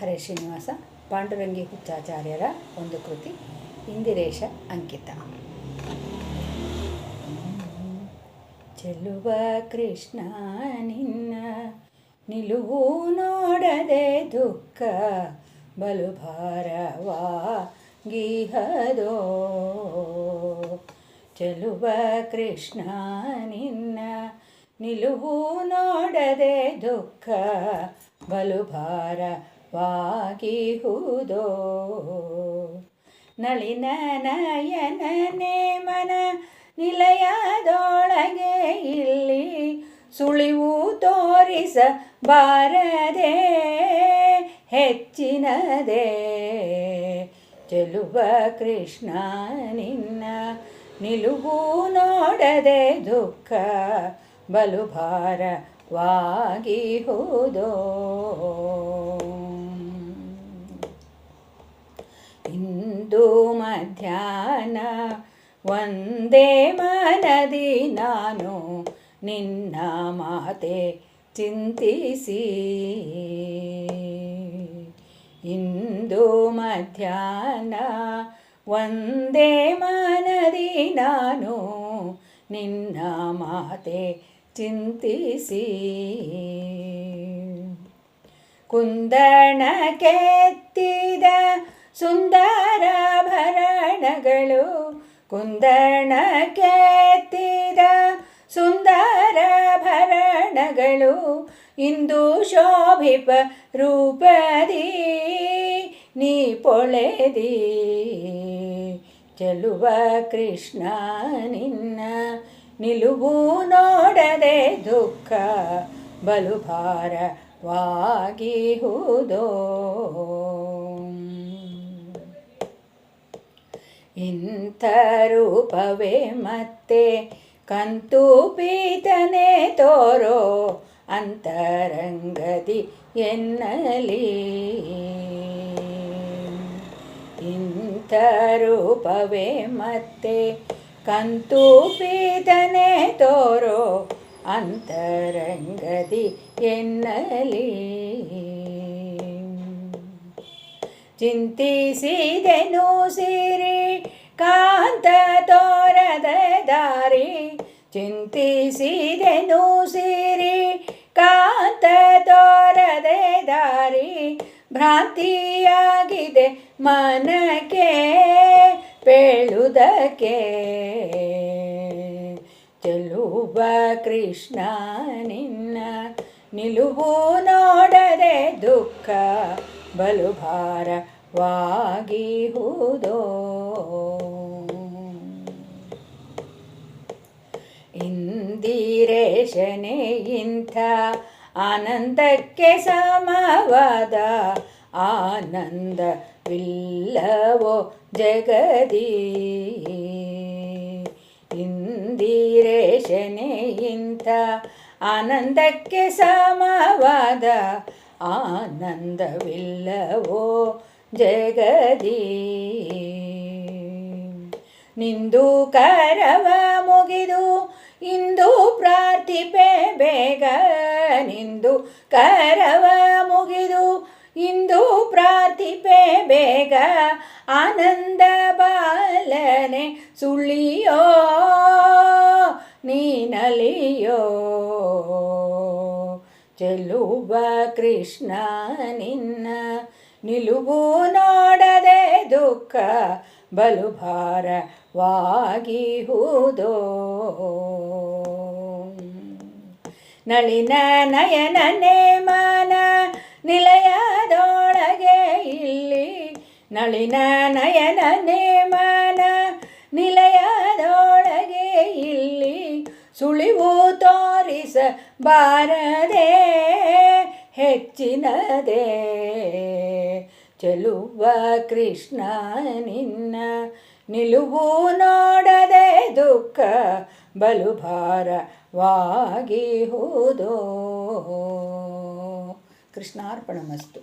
ಹರೇ ಶ್ರೀನಿವಾಸ, ಪಾಂಡುರಂಗಿ ಹುಚ್ಚಾಚಾರ್ಯರ ಒಂದು ಕೃತಿ, ಇಂದಿರೇಶ ಅಂಕಿತ. ಚೆಲುವ ಕೃಷ್ಣ ನಿನ್ನ, ನಿಲುವು ನೋಡದೆ ದುಃಖ ಬಲು ಭಾರವಾಗಿಹದೋ. ಚೆಲುವ ಕೃಷ್ಣ ನಿನ್ನ, ನಿಲುವು ನೋಡದೆ ದುಃಖ ಬಲು ಭಾರವಾಗಿಹುದೋ ನಳಿನ ನಯನನೇ ಮನ ನಿಲಯದೊಳಗೆ ಇಲ್ಲಿ ಸುಳಿವು ತೋರಿಸ ಬಾರದೆ ಹೆಚ್ಚಿನದೇ. ಚೆಲುವ ಕೃಷ್ಣ ನಿನ್ನ ನಿಲುವು ನೋಡದೆ ದುಃಖ ಬಲು ಇಂದು ಮಧ್ಯಾಹ್ನ ಒಂದೇ ಮನದಿ ನಾನು ನಿನ್ನ ಮಾತೆ ಚಿಂತಿಸಿ ಇಂದು ಮಧ್ಯಾಹ್ನ ಒಂದೇ ಮನದಿ ನಾನು ನಿನ್ನ ಮಾತೆ ಚಿಂತಿಸಿ ಕುಂದಣ ಕೆತ್ತಿದ ಸುಂದರ ಭರಣಗಳು ಕುಂದಣ ಕೇತಿದ ಸುಂದರ ಭರಣಗಳು ಇಂದು ಶೋಭಿಪ ರೂಪದಿ ನೀ ಪೊಳೆದಿ. ಚೆಲುವ ಕೃಷ್ಣ ನಿನ್ನ ನಿಲುವು ನೋಡದೆ ದುಃಖ ಬಲು ಇಂಥ ರೂಪವೇ ಮತ್ತೆ ಕಂತು ಪೀತನೆ ತೋರೋ ಅಂತರಂಗದಿ ಎನ್ನಲಿ. ಇಂಥ ರೂಪವೇ ಮತ್ತೆ ಕಂತು ಪೀತನೆ ತೋರೋ ಅಂತರಂಗದಿ ಎನ್ನಲಿ. ಚಿಂತಿಸಿದೆನು ಸಿರಿ, ಕಾಂತ ತೋರದ ದಾರಿ. ಚಿಂತಿಸಿದೆನು ಸಿರಿ, ಕಾಂತ ತೋರದ ದಾರಿ. ಭ್ರಾಂತಿಯಾಗಿದೆ ಮನಕ್ಕೆ, ಪೇಳುವುದಕ್ಕೆ. ಚೆಲುವ ಕೃಷ್ಣ ನಿನ್ನ ನಿಲುವು ನೋಡದೆ ದುಃಖ ಬಲು ಭಾರವಾಗಿಹುದೋ ಇಂದಿರೇಶನೆ ಇಂಥ ಆನಂದಕ್ಕೆ ಸಮವಾದ ಆನಂದವಿಲ್ಲವೋ ಜಗದಿ. ಇಂದಿರೇಶನೆ ಇಂಥ ಆನಂದಕ್ಕೆ ಸಮವಾದ ಆನಂದವಿಲ್ಲವೋ ಜಗದೀ ನಿಂದು ಕರವ ಮುಗಿದು ಇಂದು ಪ್ರಾರ್ಥಿಪೆ ಬೇಗ. ನಿಂದು ಕರವ ಮುಗಿದು ಇಂದು ಪ್ರಾರ್ಥಿಪೆ ಬೇಗ. ಆನಂದ ಬಾಲನೆ ಸುಳಿಯೋ ಚೆಲುವ ಕೃಷ್ಣ ನಿನ್ನ ನಿಲುವು ನೋಡದೆ ದುಃಖ ಬಲು ಭಾರವಾಗಿಹುದೋ ನಳಿನ ನಯನ ನೇಮನ ನಿಲಯದೊಳಗೆ ಇಲ್ಲಿ ನಳಿನ ನಯನ ನೇಮನ ನಿಲಯದೊಳಗೆ ಇಲ್ಲಿ ಸುಳಿವು ತೋರಿಸ ಬಾರದೆ ಹೆಚ್ಚಿನದೇ ಚೆಲುವ ಕೃಷ್ಣ ನಿನ್ನ ನಿಲುವು ನೋಡದೆ ದುಃಖ ಬಲು ಕೃಷ್ಣಾರ್ಪಣ ಕೃಷ್ಣಾರ್ಪಣಮಸ್ತು.